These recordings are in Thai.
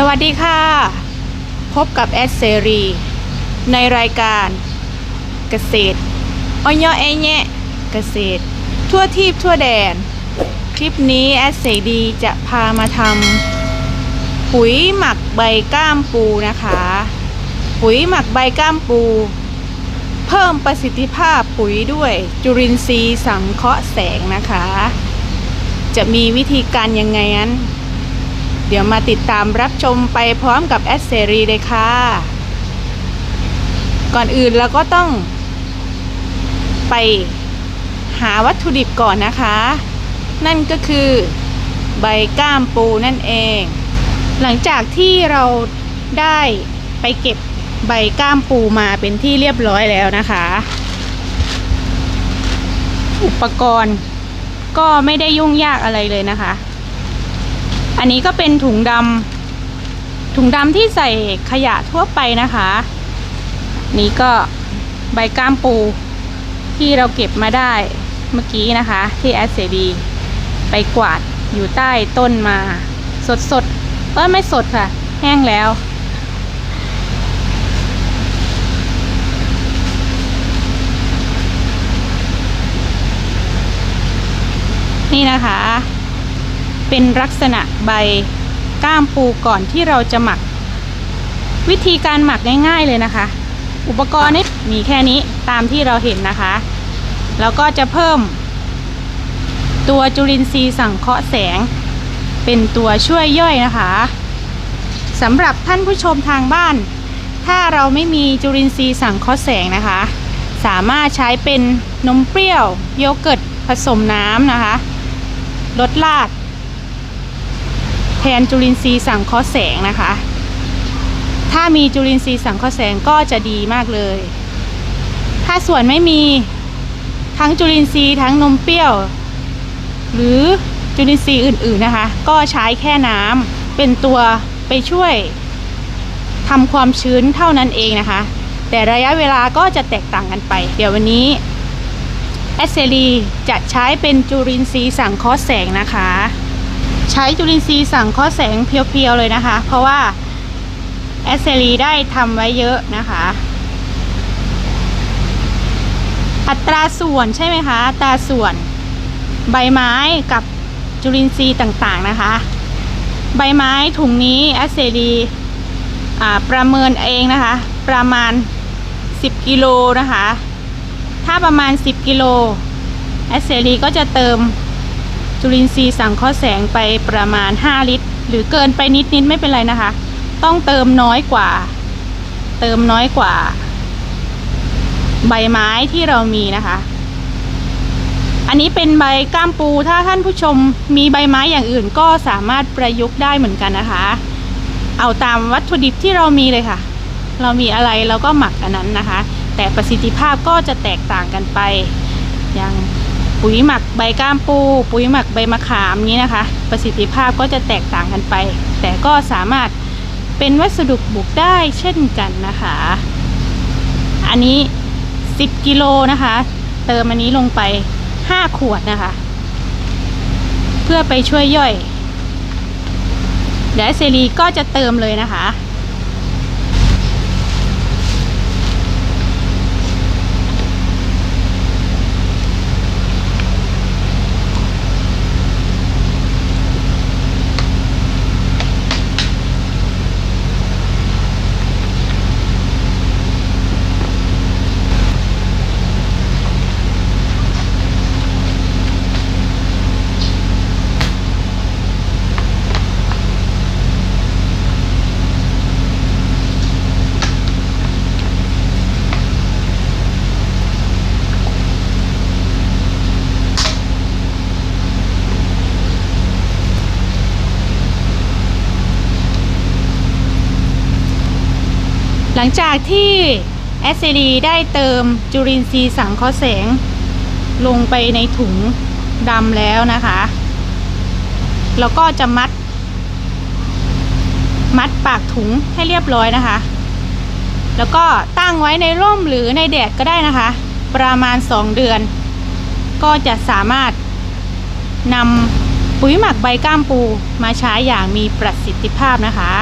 สวัสดีค่ะ พบกับแอดเซรี ในรายการเกษตรอ้อยแอแยะเกษตร ทั่วทีบทั่วแดน คลิปนี้แอดเซรีจะพามาทำปุ๋ยหมักใบก้ามปูนะคะ ปุ๋ยหมักใบก้ามปู เพิ่มประสิทธิภาพปุ๋ยด้วยจุลินทรีย์สังเคราะห์แสงนะคะ จะมีวิธีการยังไงนั้น เดี๋ยวมาติดตามรับชมไปพร้อมกับแอดเซรีเลยค่ะ ก่อนอื่นเราก็ต้อง ไปหาวัตถุดิบก่อนนะคะ นั่นก็คือใบก้ามปูนั่นเอง หลังจากที่เราได้ไปเก็บใบก้ามปูมาเป็นที่เรียบร้อยแล้วนะคะ อุปกรณ์ก็ไม่ได้ยุ่งยากอะไรเลยนะคะ อันนี้ก็เป็นถุงดำถุงดำที่ใส่ขยะทั่วไปนะคะ นี่ก็ใบก้ามปูที่เราเก็บมาได้เมื่อกี้นะคะ ที่แอสเซดีไปกวาดอยู่ใต้ต้นมา สดสดเออไม่สดค่ะ แห้งแล้ว นี่นะคะ เป็นลักษณะใบก้ามปูก่อนที่เราจะหมัก วิธีการหมักง่ายๆเลยนะคะ อุปกรณ์นี่มีแค่นี้ตามที่เราเห็นนะคะ แล้วก็จะเพิ่ม ตัวจุลินทรีย์สังเคราะห์แสง เป็นตัวช่วยย่อยนะคะสำหรับท่านผู้ชมทางบ้าน ถ้าเราไม่มีจุลินทรีย์สังเคราะห์แสงนะคะ สามารถใช้เป็นนมเปรี้ยวโยเกิร์ตผสมน้ำนะคะลดลาด แทนจุลินทรีย์สังเคราะห์แสงนะคะ ถ้ามีจุลินทรีย์สังเคราะห์แสงก็จะดีมากเลย ถ้าส่วนไม่มีทั้งจุลินทรีย์ทั้งนมเปรี้ยว หรือจุลินทรีย์อื่นๆนะคะ ก็ใช้แค่น้ำเป็นตัวไปช่วยทำความชื้นเท่านั้นเองนะคะ แต่ระยะเวลาก็จะแตกต่างกันไป เดี๋ยววันนี้แอสเซรีจะใช้เป็นจุลินทรีย์สังเคราะห์แสงนะคะ ใช้จุลินทรีย์สังเคราะห์แสงเพียวๆเลยนะคะ เพราะว่าแอสเซรีได้ทำไว้เยอะนะคะ อัตราส่วนใช่ไหมคะ อัตราส่วนใบไม้กับจุลินทรีย์ต่างๆนะคะ ใบไม้ถุงนี้แอสเซรีประเมินเองนะคะ ประมาณ 10 กิโลนะคะ ถ้าประมาณ 10 กิโลแอสเซรีก็จะเติม จุลินทรีย์สังเคราะห์แสงไปประมาณ 5 ลิตร หรือเกินไปนิดนิดไม่เป็นไรนะคะ ต้องเติมน้อยกว่า เติมน้อยกว่า ใบไม้ที่เรามีนะคะ อันนี้เป็นใบก้ามปูถ้าท่านผู้ชมมีใบไม้อย่างอื่นก็สามารถประยุกต์ได้เหมือนกันนะคะ เอาตามวัตถุดิบที่เรามีเลยค่ะ เรามีอะไรเราก็หมักอันนั้นนะคะ แต่ประสิทธิภาพก็จะแตกต่างกันไปอย่าง ปุ๋ยหมักใบก้ามปู ปุ๋ยหมักใบมะขามนี้นะคะ ประสิทธิภาพก็จะแตกต่างกันไป แต่ก็สามารถเป็นวัสดุบุกได้เช่นกันนะคะ อันนี้ 10 กิโลนะคะ เติมอันนี้ลงไป 5 ขวดนะคะ เพื่อไปช่วยย่อย เดี๋ยวเซรีก็จะเติมเลยนะคะ หลังจากที่แอสเซรีได้เติมจุลินทรีย์สังเคราะห์แสง ลงไปในถุงดำแล้วนะคะ แล้วก็จะมัด มัดปากถุงให้เรียบร้อยนะคะ แล้วก็ตั้งไว้ในร่มหรือในแดดก็ได้นะคะ ประมาณ 2 เดือน ก็จะสามารถนำปุ๋ยหมักใบก้ามปูมาใช้อย่างมีประสิทธิภาพนะคะ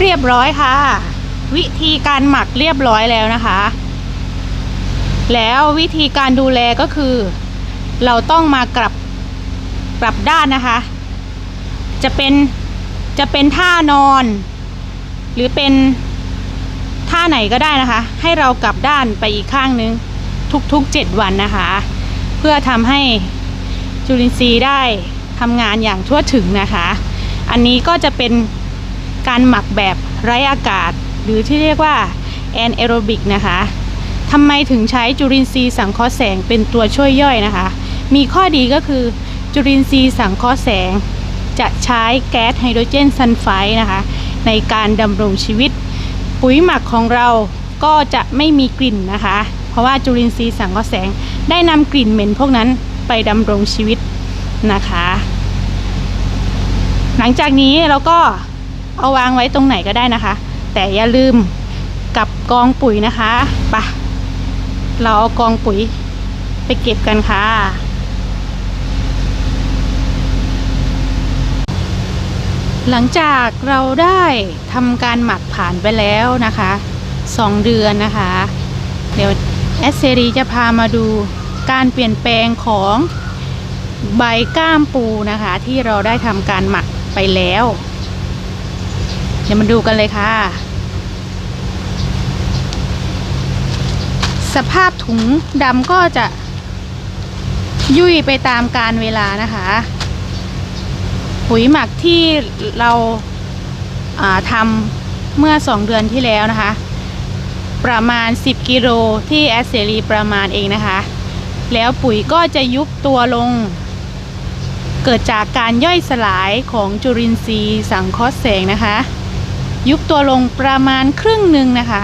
เรียบร้อยค่ะ วิธีการหมักเรียบร้อยแล้วนะคะ แล้ววิธีการดูแลก็คือ เราต้องมากลับกลับด้านนะคะ จะเป็นจะเป็นท่านอน หรือเป็นท่าไหนก็ได้นะคะ ให้เรากลับด้านไปอีกข้างนึง ทุกๆ7วันนะคะ เพื่อทำให้จุลินทรีย์ได้ทำงานอย่างทั่วถึงนะคะ อันนี้ก็จะเป็น การหมักแบบไร้อากาศ หรือที่เรียกว่าแอนแอโรบิกนะคะทำไมถึงใช้จุลินทรีย์สังเคราะห์แสงเป็นตัวช่วยย่อยนะคะ มีข้อดีก็คือจุลินทรีย์สังเคราะห์แสง จะใช้แก๊สไฮโดรเจนซัลไฟด์นะคะ ในการดำรงชีวิต ปุ๋ยหมักของเราก็จะไม่มีกลิ่นนะคะ เพราะว่าจุลินทรีย์สังเคราะห์แสง ได้นำกลิ่นเหม็นพวกนั้นไปดำรงชีวิตนะคะ หลังจากนี้เราก็ เอาวางไว้ตรงไหนก็ได้นะคะ แต่อย่าลืมกับกองปุ๋ยนะคะปะเราเอากองปุ๋ยไปเก็บกันค่ะหลังจากเราได้ทำการหมักผ่านไปแล้วนะคะสองเดือนนะคะ เดี๋ยวแอสเซรีจะพามาดูการเปลี่ยนแปลงของใบก้ามปูนะคะ ที่เราได้ทำการหมักไปแล้ว ดี๋ยวมาดูกันเลยค่ะ สภาพถุงดำก็จะยุ่ยไปตามการเวลานะคะ ปุ๋ยหมักที่เราาทำเมื่อ2เดือนที่แล้วนะคะ ประมาณ 10 กิโลที่แอสเซรีประมาณเองนะคะ แล้วปุ๋ยก็จะยุบตัวลง เกิดจากการย่อยสลายของจุลินทรีย์สังเคราะห์แสงนะคะ ยุบตัวลงประมาณครึ่งหนึ่งนะคะ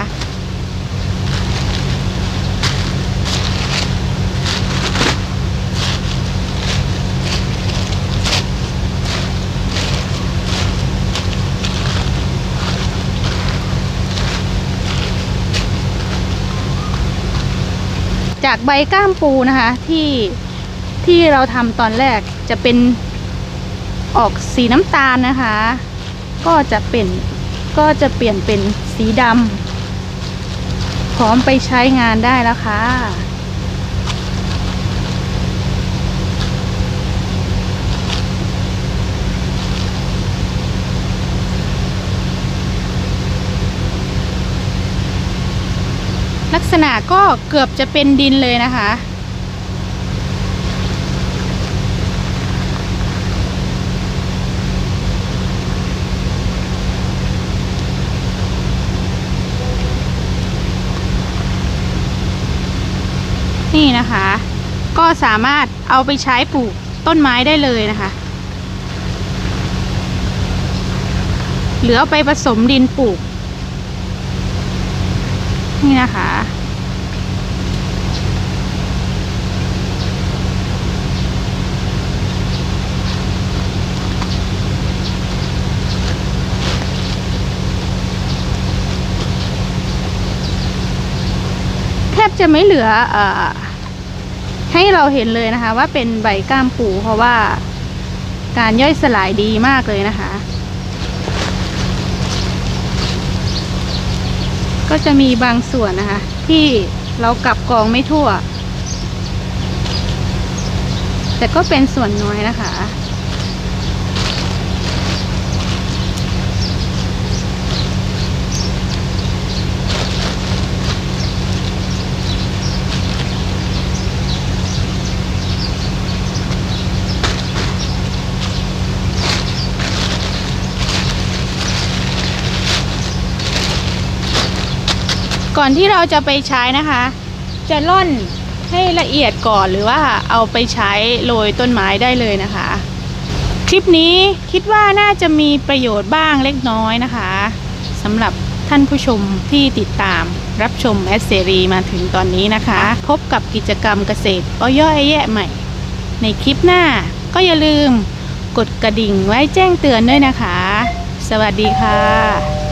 จากใบก้ามปูนะคะที่ที่เราทำตอนแรกจะเป็นออกสีน้ำตาลนะคะ ก็จะเป็น ก็จะเปลี่ยนเป็นสีดำพร้อมไปใช้งานได้แล้วค่ะลักษณะก็เกือบจะเป็นดินเลยนะคะ นะคะ ก็สามารถเอาไปใช้ปลูกต้นไม้ได้เลยนะคะหรือเอาไปผสมดินปลูก นี่นะคะ แทบจะไม่เหลือเออ ให้เราเห็นเลยนะคะ ว่าเป็นใบก้ามปูเพราะว่าการย่อยสลายดีมากเลยนะคะ ก็จะมีบางส่วนนะคะ ที่เรากลับกองไม่ทั่ว แต่ก็เป็นส่วนน้อยนะคะ ก่อนที่เราจะไปใช้นะคะ จะร่อนให้ละเอียดก่อนหรือว่าเอาไปใช้โรยต้นไม้ได้เลยนะคะ คลิปนี้คิดว่าน่าจะมีประโยชน์บ้างเล็กน้อยนะคะสำหรับท่านผู้ชมที่ติดตามรับชมแอสเซรีมาถึงตอนนี้นะคะ พบกับกิจกรรมเกษตรอ้อยแยะใหม่ ในคลิปหน้าก็อย่าลืมกดกระดิ่งไว้แจ้งเตือนด้วยนะคะ สวัสดีค่ะ